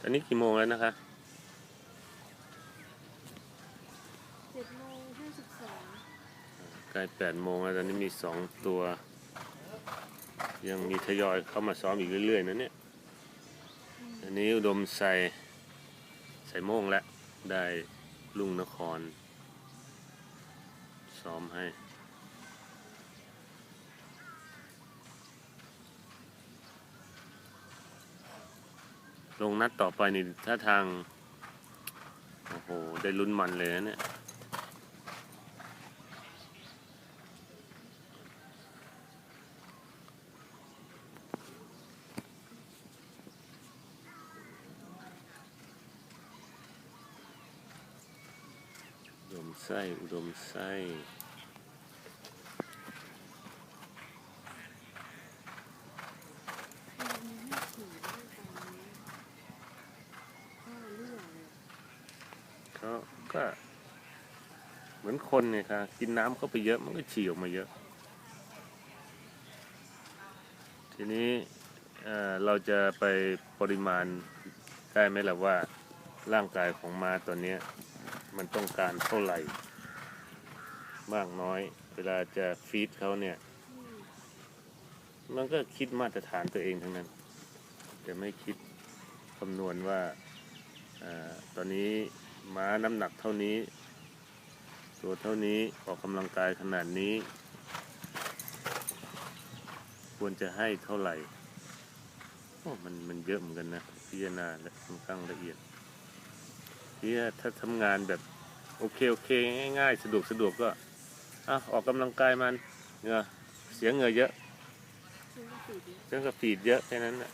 ตอนนี้กี่โมงแล้วนะคะเจ็ดโมงห้าสิบสองใกล้แปดโมงแล้วตอนนี้มีสองตัว ยังมีทยอยเข้ามาซ้อมอีกเรื่อย ๆนะเนี่ยอันนี้อุดมใส่ใส่โมงแล้วได้ลุงนคร ซ้อมให้ ลงนัดต่อไปนี่ถ้าทาง โอ้โห ได้ลุ้นมันเลยนะเนี่ยอุดมไส้อุดมไส้ มีให้ขี่ด้วยตอนนี้ข้าวเรื่องเลย ก็เหมือนคนเนี่ยค่ะกินน้ำเข้าไปเยอะมันก็ฉี่ออกมาเยอะ ทีนี้เเราจะไปปริมาณได้ไหมล่ะว่าร่างกายของม้าตัวนี้มันต้องการเท่าไหร่มากน้อย เวลาจะฟีดเขาเนี่ย มันก็คิดมาตรฐานตัวเองทั้งนั้น แต่ไม่คิดคำนวณว่าอาตอนนี้ ม้าน้ำหนักเท่านี้ ตัวเท่านี้ออกกำลังกายขนาดนี้ ควรจะให้เท่าไหร่โอ้มันมันเยอะเหมือนกันนะ พิจารณาและค่อนข้างละเอียดที่ถ้าทำงานแบบโอเคโอเคง่ายๆ สะดวกสะดวกก็อะออกกำลังกายมันเงือเสียเงือเยอะเสียเรื่องกับฟีดเยอะแค่นั้นแหละ